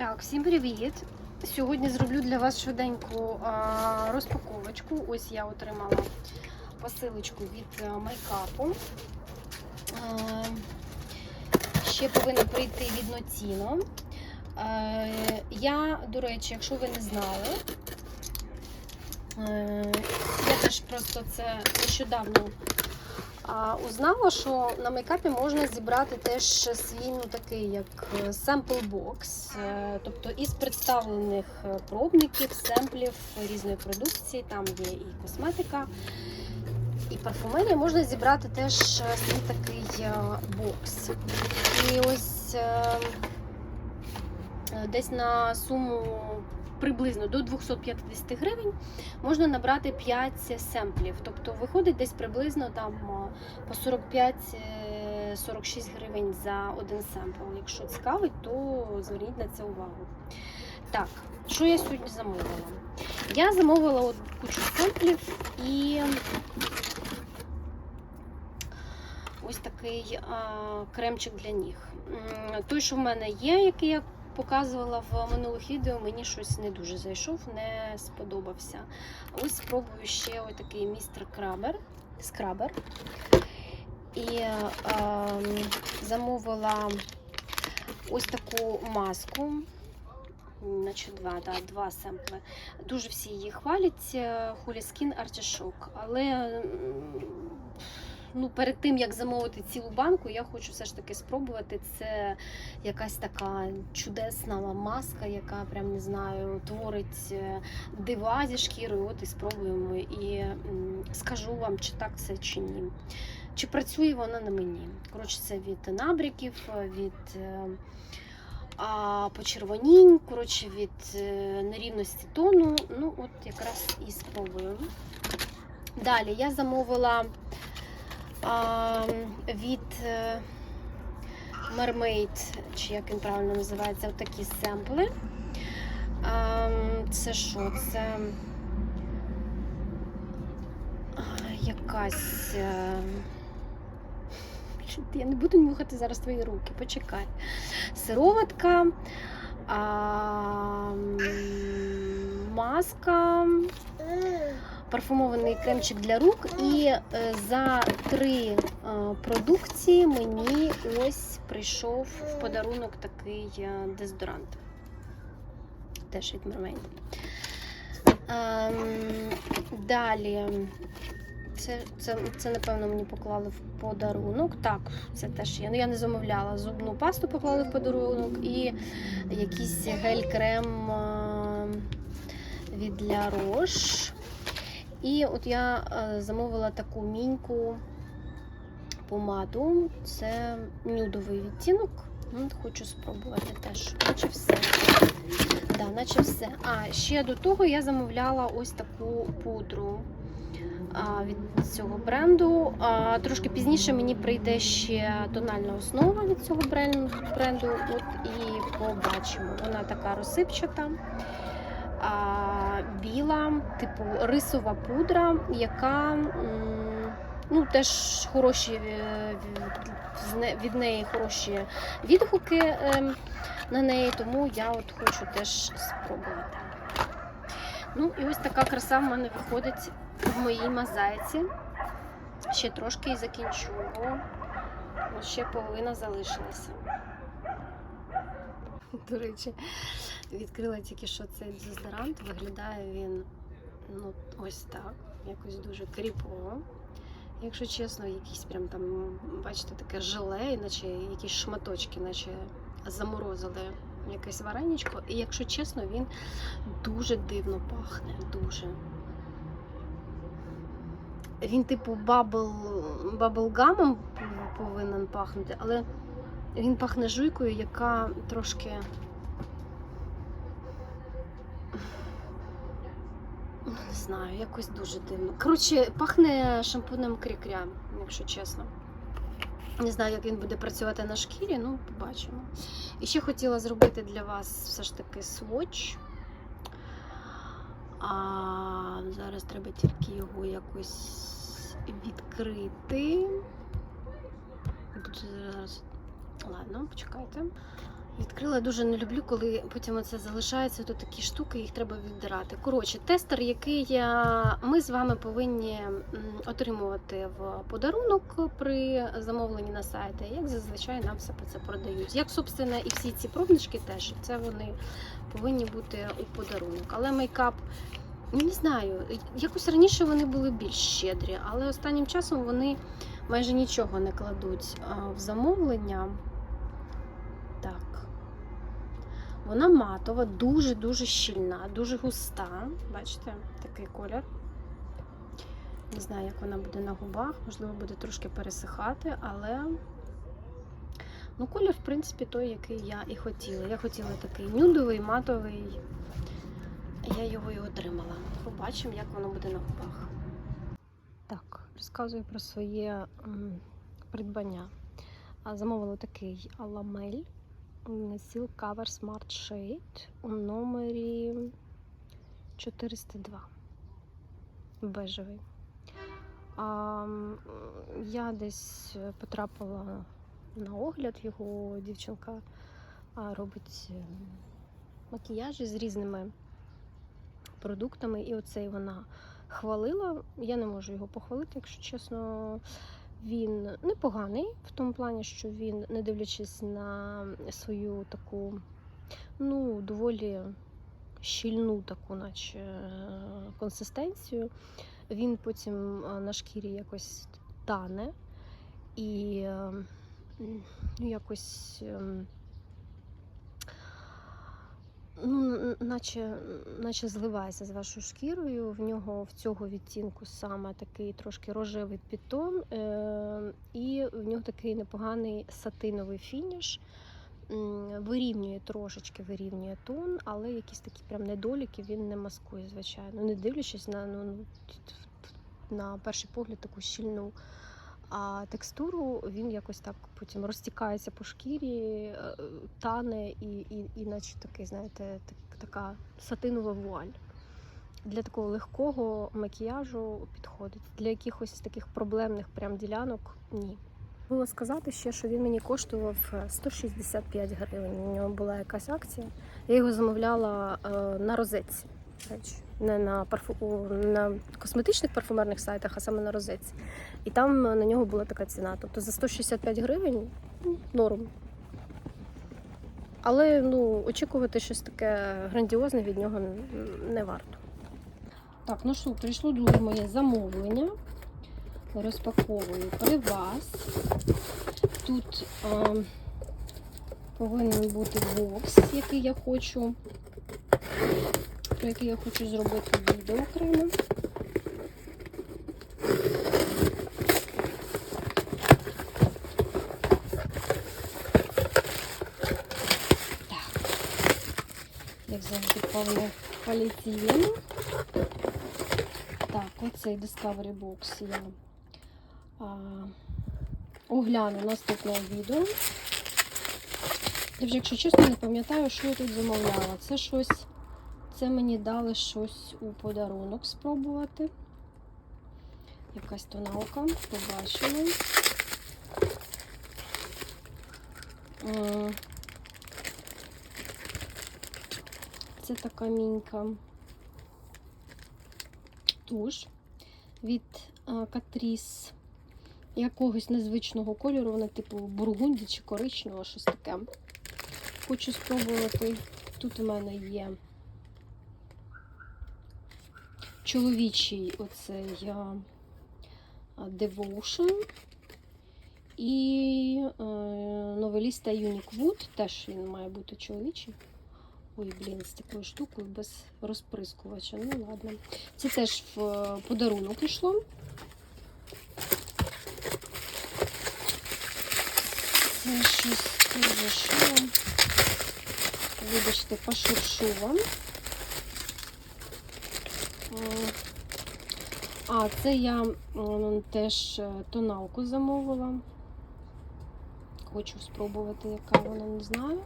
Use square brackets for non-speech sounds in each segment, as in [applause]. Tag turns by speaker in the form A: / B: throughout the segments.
A: Так, всім привіт! Сьогодні зроблю для вас швиденьку розпаковочку. Ось я отримала посилочку від а, майкапу. Ще повинна прийти від Ноціно. А, я, до речі, якщо ви не знали, е, я теж просто це нещодавно а, узнала, що на мейкапі можна зібрати теж свій ну, такий як семпл бокс, тобто із представлених е, пробників, семплів різної продукції, там є і косметика, і парфумерія, можна зібрати теж е, свій такий е, бокс. І ось е, е, десь на суму приблизно до 250 гривень можна набрати 5 семплів. Тобто виходить десь приблизно там по 45-46 гривень за один семпл. Якщо цікавить, то зверніть на це увагу. Так, що я сьогодні замовила? Я замовила от кучу семплів і ось такий а, кремчик для ніг. Той, що в мене є, який я показувала в минулих відео, мені щось не дуже зайшов, не сподобався. Ось спробую ще такий містер Крабер. Скрабер. І е, замовила ось таку маску. Значить, два, да, два семпли. Дуже всі її хвалять. Holy Skin Artichoke. Але ну, перед тим, як замовити цілу банку, я хочу все ж таки спробувати. Це якась така чудесна маска, яка прям не знаю, творить е, дива зі шкірою. От і спробуємо. І скажу вам, чи так це чи ні. Чи працює вона на мені? Коротше, це від набряків, від е, а, почервонінь, коротше, від е, нерівності тону. Ну, от якраз і спробую. Далі я замовила а, від е, Mermaid, чи як він правильно називається, отакі семпли. А, це що? Це якась. е, Я не буду нюхати зараз твої руки, почекай. Сироватка, а, маска, парфумований кремчик для рук. І е, за три е, продукції мені ось прийшов в подарунок такий е, дезодорант. Теж від Mermaid. Ем, Далі. Це, це, це, напевно, мені поклали в подарунок. Так, це теж я. Ну, я не замовляла. Зубну пасту поклали в подарунок і якийсь гель-крем від La Roche. І от я замовила таку міньку помаду. Це нюдовий відтінок. Ну, Хочу спробувати теж. Наче все. Да, наче все. А ще до того я замовляла ось таку пудру від цього бренду. Трошки пізніше мені прийде ще тональна основа від цього бренду. От і побачимо. Вона така розсипчата, біла, типу рисова пудра, яка ну, теж хороші е, від неї хороші відгуки е, на неї, тому я от хочу теж спробувати. Ну і ось така краса в мене виходить в моїй мозаїці. Ще трошки і закінчу. О, ще половина залишилася. До речі, відкрила тільки що цей дезодорант. Виглядає він ну, ось так, якось дуже кріпово. Якщо чесно, якісь прям там, бачите, таке желе, наче якісь шматочки, наче заморозили якесь вареничко. І якщо чесно, він дуже дивно пахне. Дуже. Він, типу, бабл, баблгамом повинен пахнути, але він пахне жуйкою, яка трошки. Не знаю, якось дуже дивно. Коротше, пахне шампунем крікря, якщо чесно. Не знаю, як він буде працювати на шкірі, ну побачимо. І ще хотіла зробити для вас все ж таки сводч. А зараз треба тільки його якось відкрити. Буду зараз. Ладно, почекайте. Відкрила дуже не люблю, коли потім оце залишається тут такі штуки, їх треба віддирати. Коротше, тестер, який ми з вами повинні отримувати в подарунок при замовленні на сайті, як зазвичай нам все це продають. Як, собственно, і всі ці пробнички теж це вони повинні бути у подарунок. Але мейкап. Не знаю, якось раніше вони були більш щедрі, але останнім часом вони майже нічого не кладуть в замовлення. Так. Вона матова, дуже-дуже щільна, дуже густа. Бачите, такий колір. Не знаю, як вона буде на губах, можливо, буде трошки пересихати, але ну, колір, в принципі, той, який я і хотіла. Я хотіла такий нюдовий, матовий. Я його і отримала. Побачимо, як воно буде на губах. Так, розказую про своє придбання. Замовила такий ламель Seal Cover Smart Shade у номері 402. Бежевий. А, я десь потрапила на огляд, його дівчинка робить е, макіяжі з різними продуктами, і оцей вона хвалила. Я не можу його похвалити, якщо чесно. Він непоганий в тому плані, що він, не дивлячись на свою таку, ну, доволі щільну таку, наче консистенцію, він потім е, на шкірі якось тане і ну, якось. Ем, Ну, наче, наче зливається з вашою шкірою. В нього в цього відтінку саме такий трошки рожевий підтон, е- і в нього такий непоганий сатиновий фініш. Вирівнює трошечки, вирівнює тон, але якісь такі прям недоліки він не маскує, звичайно. Не дивлячись на, ну, на перший погляд таку щільну а текстуру він якось так потім розтікається по шкірі, е, тане і, і, і наче такий, знаєте, так, така сатинова вуаль. Для такого легкого макіяжу підходить. Для якихось таких проблемних прям ділянок ні. Було сказати ще, що він мені коштував е, 165 гривень. У нього була якась акція. Я його замовляла е, на розетці. речі. Не на парфу... на косметичних парфумерних сайтах, а саме на розетці. І там на нього була така ціна. Тобто за 165 гривень ну, норм. Але ну, очікувати щось таке грандіозне від нього не варто. Так, ну що, прийшло друге моє замовлення. Розпаковую при вас. Тут е, повинен бути бокс, який я хочу, про який я хочу зробити відео окремо. Так. Як завжди поліетилен. Так, оцей Discovery Box я а, огляну наступного відео. Я вже, якщо чесно, не пам'ятаю, що я тут замовляла. Це щось, це мені дали щось у подарунок спробувати. Якась тоналка, побачила. М, Це така мінька туш від Катріс якогось незвичного кольору, вона типу бургунді чи коричневого, щось таке. Хочу спробувати. Тут у мене є чоловічий оцей а, Devotion і е, новеліста Unique Wood, теж він має бути чоловічий. Ой, блін, з такою штукою без розприскувача. Ну ладно. Це теж в е, подарунок йшло. Це щось що. Вибачте, пошуршу вам. А, це я теж е, тоналку замовила. Хочу спробувати, яка вона, не знаю.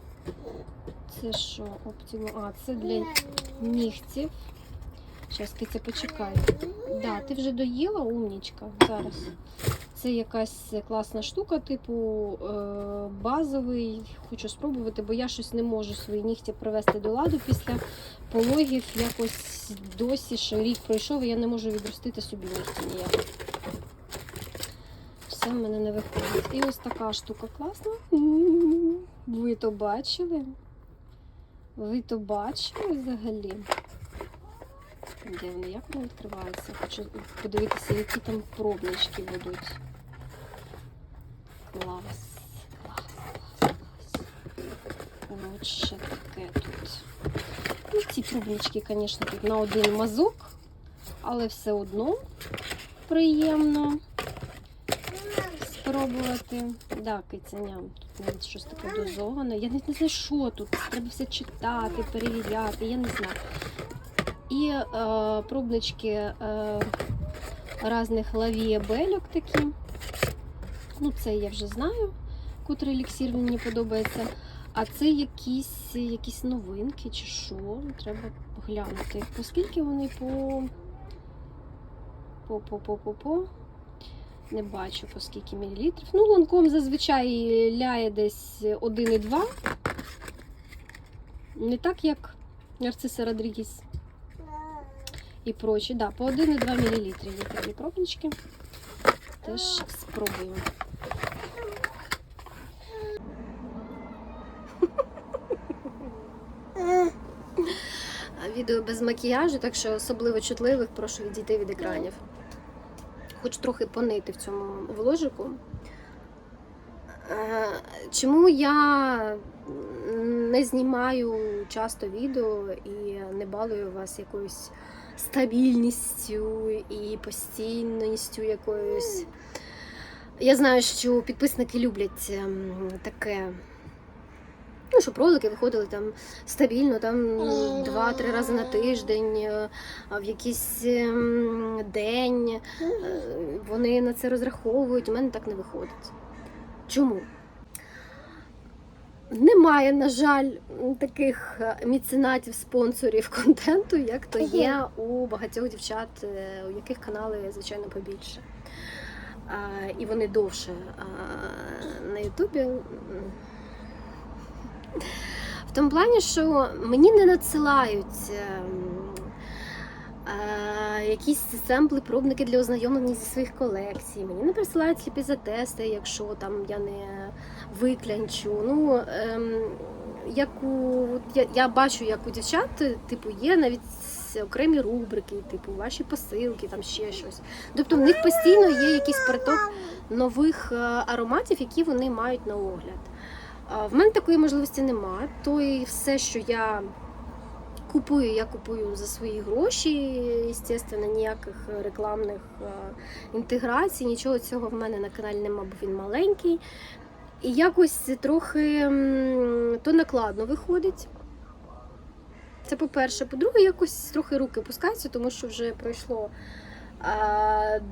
A: Це що, оптиму. А, це для нігтів. Зараз, Киця, почекай. Да, ти вже доїла, умнічка. Зараз. Це якась класна штука, типу е, базовий. Хочу спробувати, бо я щось не можу свої нігті привести до ладу після пологів. Якось досі ще рік пройшов, і я не можу відростити собі нігті ніяк. Все в мене не виходить. І ось така штука класна. [laughs] Ви то бачили? Ви то бачили взагалі? Де вони? Як вони відкриваються? Хочу подивитися, які там пробнички будуть. Клас. Клас, клас, клас. Коротше, таке тут. Ну, ці пробнички, звісно, тут на один мазок, але все одно приємно спробувати. Да, киценя, тут навіть щось таке дозоване. Я навіть не знаю, що тут. Треба все читати, перевіряти, я не знаю. І е, пробнички е, різних лавієбельок такі. Ну, це я вже знаю, котрий еліксір мені подобається. А це якісь, якісь новинки чи що. Треба глянути. Оскільки вони по. По, по, по, по, по. Не бачу по скільки мілілітрів. Ну, ланком зазвичай ляє десь 1,2. Не так, як Нарциса Родрігіс і прочі. Да, по 1,2 мл є такі пробнички. Теж спробую. Відео без макіяжу, так що особливо чутливих прошу відійти від екранів. Хочу трохи понити в цьому вложику. Е, Чому я не знімаю часто відео і не балую вас якоюсь стабільністю і постійністю якоюсь. Я знаю, що підписники люблять ем, таке. Ну, щоб ролики виходили там стабільно, там два-три рази на тиждень, е, в якийсь ем, день. Е, Вони на це розраховують. У мене так не виходить. Чому? Немає, на жаль, таких е, міценатів, спонсорів [laughs] контенту, як то є у багатьох дівчат, е, у яких канали, звичайно, побільше. А, і вони довше а, на Ютубі. В тому плані, що мені не надсилають ем, якісь семпли, пробники для ознайомлення зі своїх колекцій. Мені не присилають сліпі затести, якщо там я не виклянчу. Ну, ем, як у, я, я бачу, як у дівчат, типу, є навіть окремі рубрики, типу, ваші посилки, там ще щось. Тобто в них постійно є якийсь приток нових е, ароматів, які вони мають на огляд. В мене такої можливості немає. То і все, що я купую, я купую за свої гроші. Звісно, ніяких рекламних е, інтеграцій, нічого цього в мене на каналі немає, бо він маленький. І якось трохи то накладно виходить. Це по-перше. По-друге, якось трохи руки пускаються, тому що вже пройшло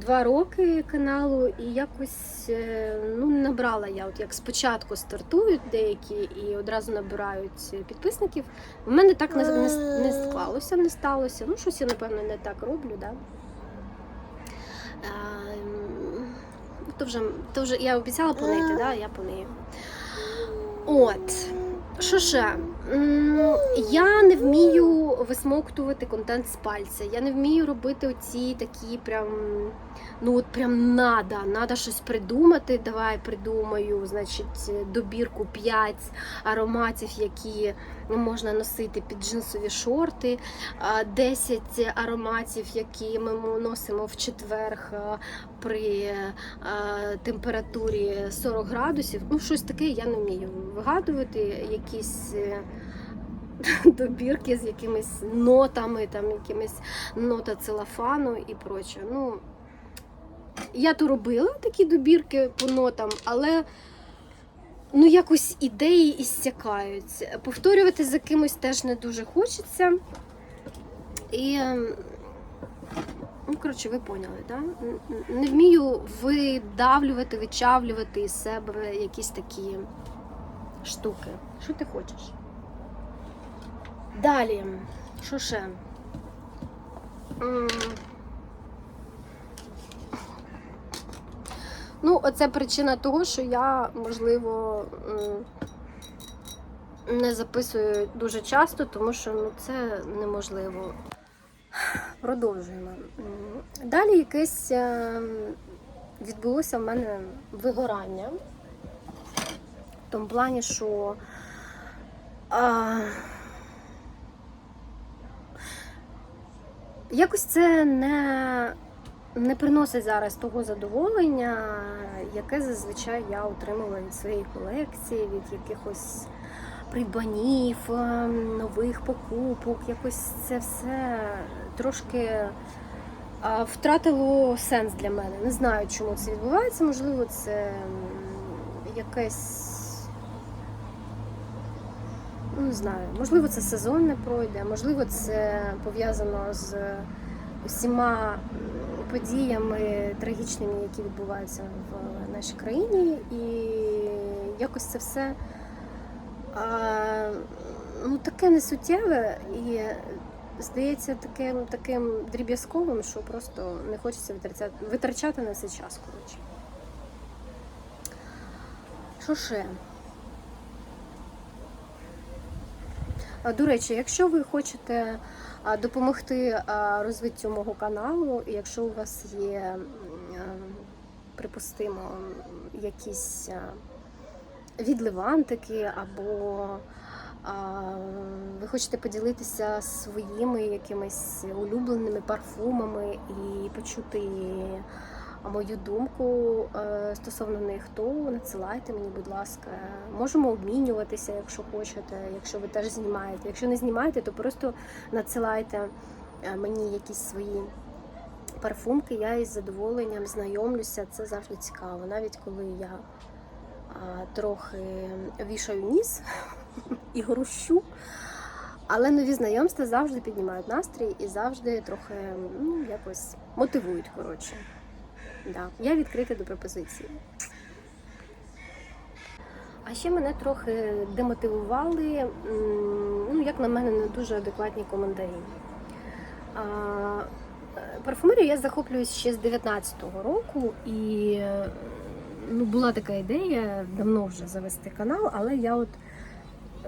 A: два роки каналу, і якось е, ну, набрала я. От як спочатку стартують деякі і одразу набирають підписників. В мене так не, не, не склалося, не сталося. Ну, щось я, напевно, не так роблю. Да? А, то вже, то вже я обіцяла понити, да? я понию. От. Що ще? Я не вмію висмоктувати контент з пальця. Я не вмію робити оці такі прям. Ну от прям надо, надо щось придумати. Давай придумаю, значить, добірку 5 ароматів, які можна носити під джинсові шорти, 10 ароматів, які ми носимо в четверг при температурі 40 градусів. Ну, щось таке я не вмію вигадувати, якісь. е, [laughs] Добірки з якимись нотами, там якимись нота целофану і проче. Ну, я то робила такі добірки по нотам, але ну, якось ідеї іссякають. Повторювати за кимось теж не дуже хочеться. І ем, Ну, коротше, ви поняли, да? Не вмію видавлювати, вичавлювати із себе якісь такі штуки. Що ти хочеш? Далі, що ще? Ну, оце причина того, що я, можливо, не записую дуже часто, тому що ну, це неможливо. Продовжуємо. Далі якесь е, відбулося в мене вигорання. В тому плані, що а, якось це не, не приносить зараз того задоволення, яке зазвичай я отримала від своєї колекції, від якихось придбанів, е, нових покупок. Якось це все трошки втратило сенс для мене. Не знаю, чому це відбувається. Можливо, це якесь. Ну, не знаю, можливо, це сезон не пройде, можливо, це пов'язано з усіма подіями трагічними, які відбуваються в нашій країні, і якось це все а, ну, таке несуттєве і здається таким, таким дріб'язковим, що просто не хочеться витрачати, витрачати на це час. Коротше. Що ще? До речі, якщо ви хочете допомогти розвиттю мого каналу, якщо у вас є, припустимо, якісь відливантики або ви хочете поділитися своїми якимись улюбленими парфумами і почути мою думку е, стосовно них, то надсилайте мені, будь ласка. Можемо обмінюватися, якщо хочете, якщо ви теж знімаєте. Якщо не знімаєте, то просто надсилайте е, мені якісь свої парфумки. Я із задоволенням знайомлюся. Це завжди цікаво, навіть коли я а, трохи вішаю ніс [laughs] і грущу. Але нові знайомства завжди піднімають настрій і завжди трохи ну, якось мотивують, коротше. Да. Я відкрита до пропозиції. А ще мене трохи демотивували, ну, як на мене, не дуже адекватні коментарі. А, Парфумерію я захоплююсь ще з 19-го року, і ну, була така ідея давно вже завести канал, але я от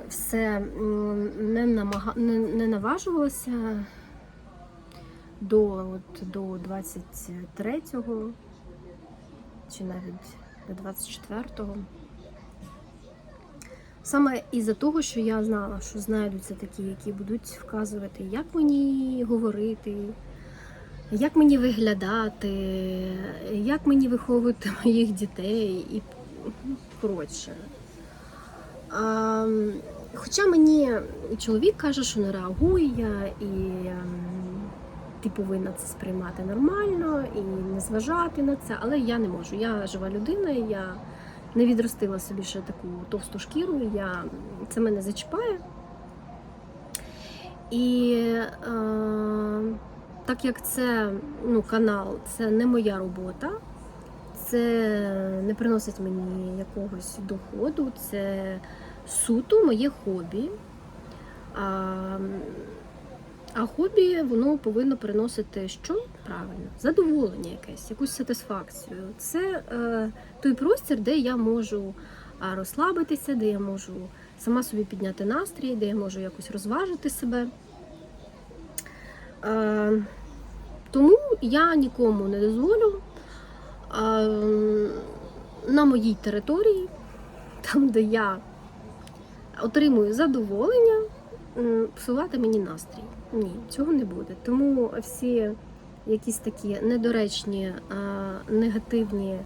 A: все не, намага... не, не наважувалася до, от, до 23-го чи навіть до 24-го. Саме із-за того, що я знала, що знайдуться такі, які будуть вказувати, як мені говорити, як мені виглядати, як мені виховувати [laughs] моїх дітей і коротше. Хоча мені чоловік каже, що не реагує і ем, ти повинна це сприймати нормально і не зважати на це, але я не можу. Я жива людина, я не відростила собі ще таку товсту шкіру, я, це мене зачіпає. І е, так як це ну, канал, це не моя робота, це не приносить мені якогось доходу, це суто моє хобі. А, а хобі воно повинно приносити що правильно? Задоволення якесь, якусь сатисфакцію. Це е, той простір, де я можу розслабитися, де я можу сама собі підняти настрій, де я можу якось розважити себе. Е, тому я нікому не дозволю а, на моїй території, там, де я отримую задоволення, псувати мені настрій. Ні, цього не буде. Тому всі якісь такі недоречні, а, негативні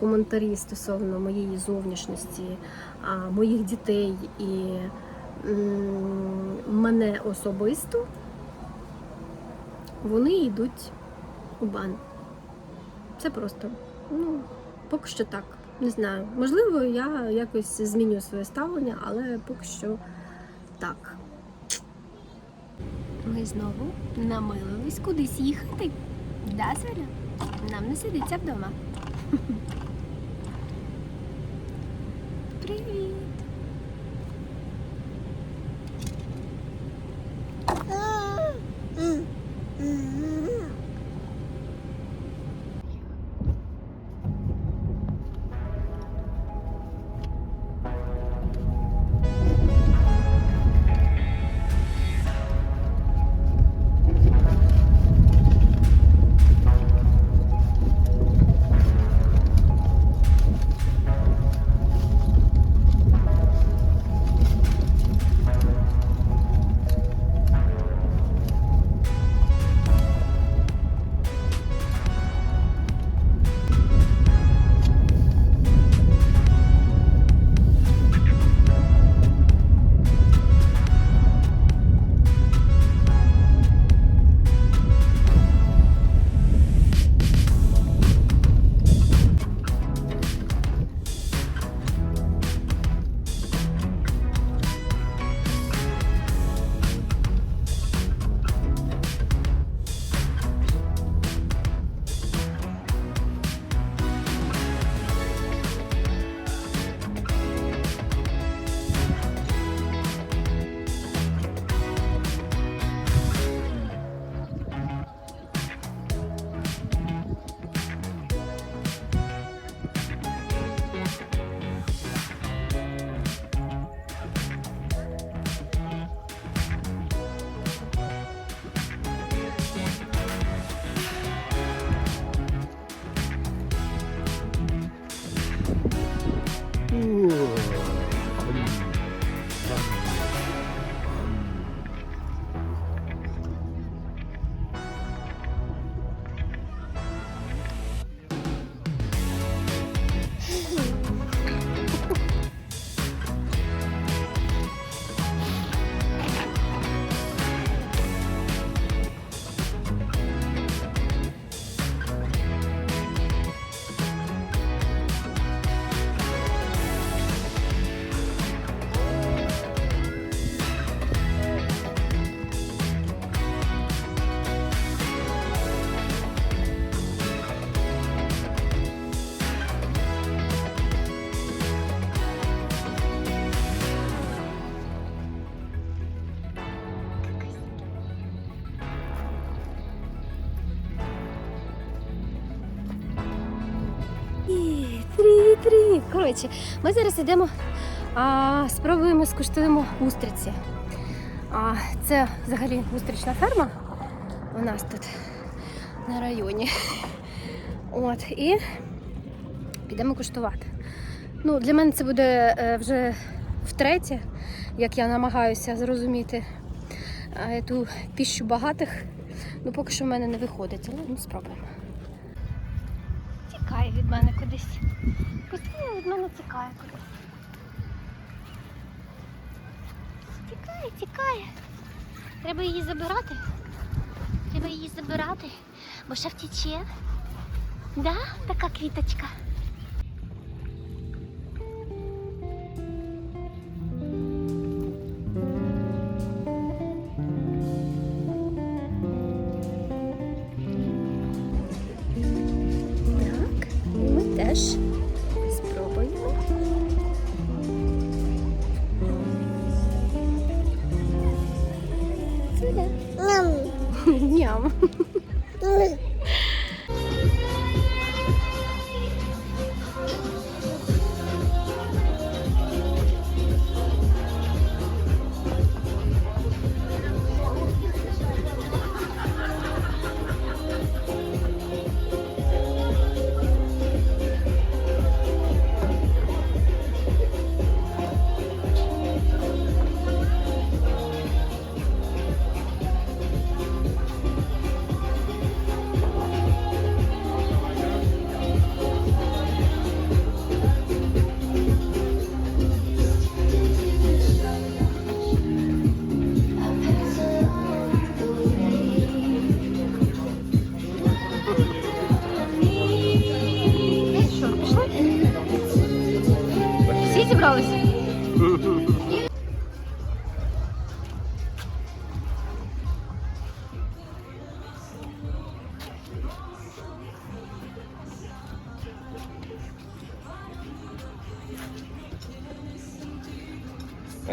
A: коментарі стосовно моєї зовнішності, а, моїх дітей і м, мене особисто, вони йдуть у бан. Це просто, ну, поки що так. Не знаю. Можливо, я якось зміню своє ставлення, але поки що так. Ми знову намилились кудись їхати. Да, Сваля? Нам не сидиться вдома. [laughs] Привіт. Коротше, ми зараз йдемо, а, спробуємо скуштуємо устриці. А, це взагалі устрична ферма у нас тут на районі. От, і підемо куштувати. Ну, для мене це буде е, вже втретє, як я намагаюся зрозуміти ту піщу багатих. Ну, поки що в мене не виходить, але ну, спробуємо. Тікає від мене кудись. Постійно від мене тікає кудись. Тікає, тікає. Треба її забирати. Треба її забирати, бо ще втіче. Да, така квіточка.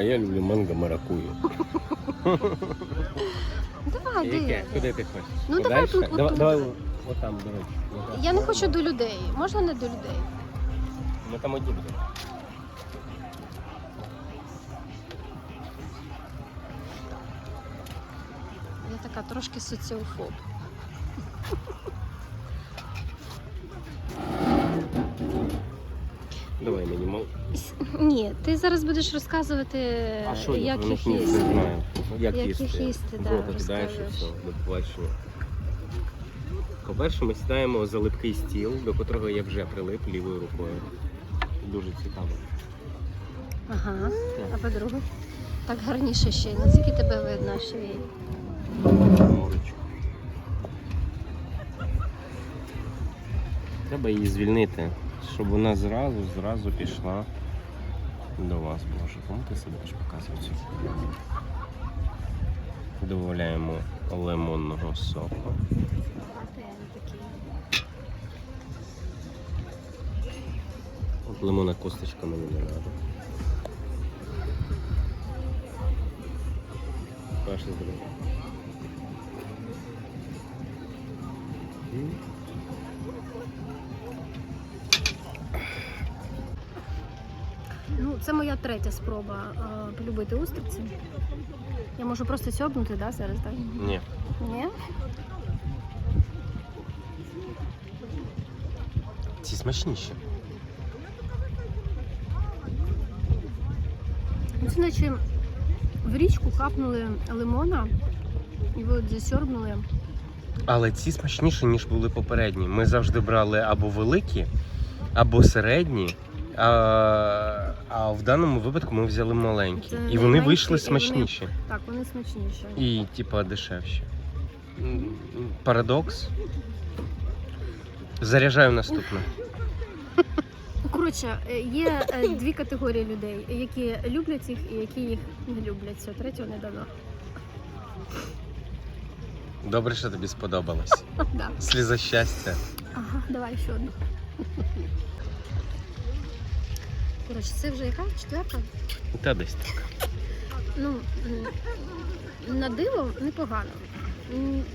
B: Я люблю манго маракую.
A: Давай,
B: Яке?
A: де?
B: Куди ти хочеш?
A: Ну, давай
B: Подальше?
A: тут, от
B: Давай,
A: тут.
B: давай отам, до речі.
A: Я не хочу до людей. Можна не до людей?
B: Ми там одні будемо.
A: Я така трошки соціофоб. Ні, ти зараз будеш розказувати,
B: А що я
A: як
B: про
A: їх
B: них не
A: їсти.
B: знаю. Як,
A: Як
B: їсти?
A: їх їсти, да,
B: рот кидаєш і все, до побачення. По-перше, ми сідаємо за липкий стіл, до котрого я вже прилип лівою рукою. Дуже цікаво.
A: Ага. А по-друге, так гарніше ще. Наскільки тебе видно й.
B: Поруч. Треба її звільнити, щоб вона зразу, зразу пішла до вас. Ти себе будеш показувати? Додаємо лимонного соку. От лимонна косточка мені не треба. Ваше здоров'я. М.
A: це моя третя спроба е, полюбити устриці. Я можу просто сьобнути, да, зараз, так?
B: Ні.
A: Ні?
B: Ці смачніші.
A: Ну, Це наче в річку капнули лимона і ви от засьорбнули.
B: Але ці смачніші, ніж були попередні. Ми завжди брали або великі, або середні. А, а в даному випадку ми взяли маленькі.
A: Це
B: І вони вийшли
A: і вони-
B: смачніші.
A: Так, вони смачніші.
B: І, типа, дешевші. Парадокс. Заряджаю наступне.
A: Коротше, е, є е, дві категорії людей, які люблять їх і які їх не люблять. Все, третього не дано.
B: Добре, що тобі сподобалось. [laughs]
A: Да.
B: Сліза щастя.
A: Ага, давай ще одну. Коротше, це вже яка? Четверта?
B: Та десь так.
A: Ну, на диво непогано.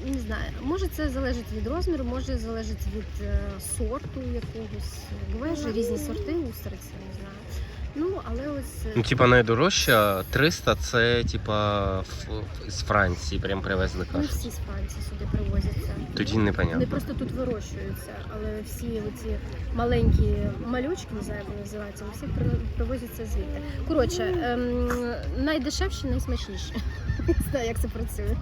A: Не знаю, може це залежить від розміру, може залежить від е, сорту якогось. Буває ж різні сорти устриці, не знаю. Ну, але ось е,
B: Ну, типа найдорожча 300 це типа ф- з Франції прям привезли
A: не
B: кажуть.
A: всі з Франції сюди привозяться.
B: Тоді
A: Вони
B: непонятно.
A: просто тут вирощуються, але всі оці маленькі малючки, не знаю, як вони називаються, всі при- привозяться звідти. Коротше, ем, найдешевші, найсмачніші. [laughs] Не знаю, як це працює.